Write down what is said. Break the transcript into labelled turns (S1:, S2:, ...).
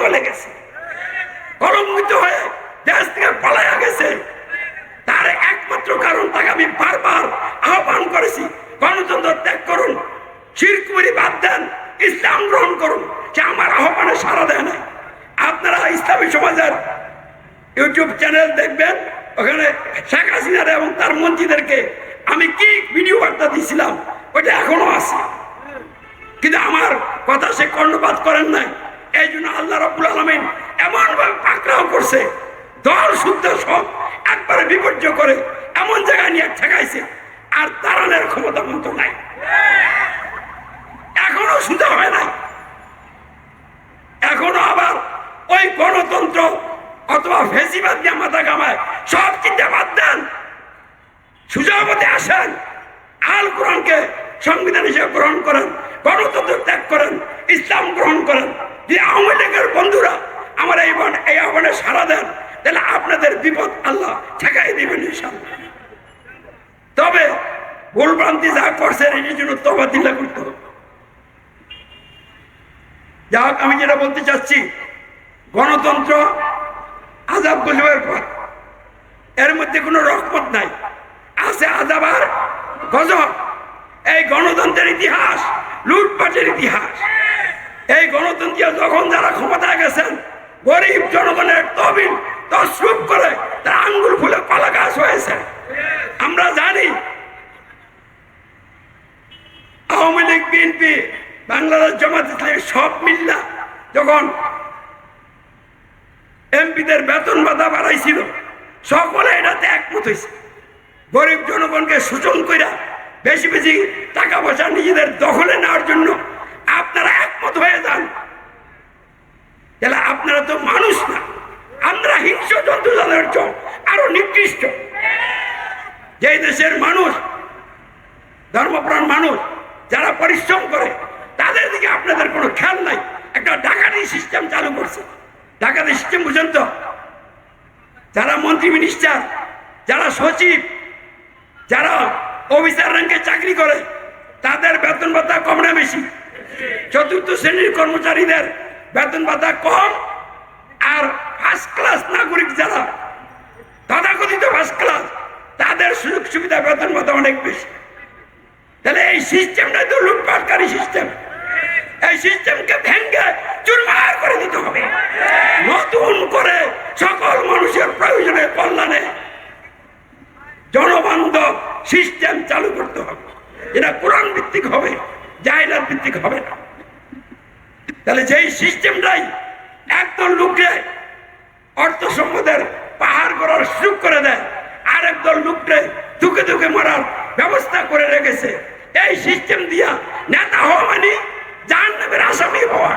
S1: চলে গেছে। কলঙ্কিত হয়ে দেশ থেকে পালাইয়া গেছে। তার একমাত্র কারণ তাকে আমি বারবার আহ্বান করেছি, গণতন্ত্র ত্যাগ করুন শিরকুমারি বাদ দেন, ইসলাম গ্রহণ করুন। সে আমার আহ্বানে সাড়া দেয় নাই। আপনারা ইসলামী সমাজের ইউটিউব চ্যানেল দেখবেন, ওখানে শেখ হাসিনার এবং তার মন্ত্রীদেরকে আমি কি ভিডিও বার্তা দিয়েছিলাম, ওইটা এখনও আছে। কিন্তু আমার কথা সে কর্ণপাত করেন নাই। এই জন্য আল্লাহ রব্বুল আলমিন এমনভাবে পাকড়াও করছে। দল শুদ্ধ সব একবারে বিপর্যয় করে, এমন জায়গায় নিয়ে ঠেকাইছে। আর দাঁড়ানোর ক্ষমতা মন্ত নাই। এখনও সুদা হয় নাই। এখনও আবার ওই গণতন্ত্র অথবা ফেসিবাদ দিয়ে মাথা কামায় সব চিন্তা বাদ দেন। সুযোগপথে আসেন। আল কোরআনকে সংবিধান হিসেবে গ্রহণ করেন, গণতন্ত্র ত্যাগ করেন। ইসলাম গ্রহণ করেন। যে আওয়ামী লীগের বন্ধুরা আমার এই বন এই আহ্বানে সারা দেন, তাহলে আপনাদের বিপদ আল্লাহ ঠেকাই দিবেন ইনশাল্লাহ তবে ভুলভ্রান্তি যা করছেন এটির জন্য তবা দিল্লা করতে যা হোক, আমি যেটা বলতে চাচ্ছি, গণতন্ত্র আজাব গজবের পর। এর মধ্যে কোনো রকমত নাই। আছে আজাব আর গজব। এই গণতন্ত্রের ইতিহাস, লুটপাটের ইতিহাস। গণতন্ত্র যখন যারা ক্ষমতায় গেছেন, গরিব জনগণের তহবিল তসরুপ করে তার আঙ্গুল ফুলে কলা গাছ হয়েছে। আমরা জানি আওয়ামী লীগ, বিএনপি, বাংলাদেশ জামাত ইসলামী সব মিল্লা যখন এমপিদের বেতন ভাতা বাড়াইছিল, সকলে এটাতে একমত হয়েছে। গরিব জনগণকে শোষণ কইরা বেশি বেশি টাকা পয়সা নিজেদের দখলে নেওয়ার জন্য আপনারা একমত হয়ে যান। আপনারা তো মানুষ না। আমরা হিংস্র জন্তু জানের চল আরও নিকৃষ্ট। যেই দেশের মানুষ, ধর্মপ্রাণ মানুষ, যারা পরিশ্রম করে, তাদের দিকে আপনাদের কোনো খেয়াল নাই। একটা ডাকাতি সিস্টেম চালু করছে। ডাকাতি সিস্টেম বুঝেন তো? যারা মন্ত্রী মিনিস্টার যারা সচিব, যারা অফিসার র্যাঙ্কে চাকরি করে, তাদের বেতন ভাতা কম না বেশি? চতুর্থ শ্রেণির কর্মচারীদের বেতন ভাতা কম আর ফার্স্ট ক্লাস নাগরিক যারা তথাকথিত ফার্স্ট ক্লাস তাদের সুযোগ সুবিধা বেতন ভাতা অনেক বেশি। তাহলে এই সিস্টেমটা তো লুটপাটকারী সিস্টেম এই সিস্টেমকে ভেঙ্গে চুরমার করে দিতে হবে। নতুন করে সকল মানুষের প্রয়োজনে কল্যাণে জনবান্ধব সিস্টেম চালু করতে হবে। এটা কোরআন ভিত্তিক হবে জাহিলার ভিত্তিক হবে না। তাহলে যেই সিস্টেমটাই একদল লোককে অর্থ সম্পদের পাহাড় করার সুযোগ করে দেয় আর একদল লোককে দুঃখে দুঃখে মারার ব্যবস্থা করে রেখেছে। এই সিস্টেম দিয়া নেতা হওয়া মানে জাহান্নামের আসামি হওয়া।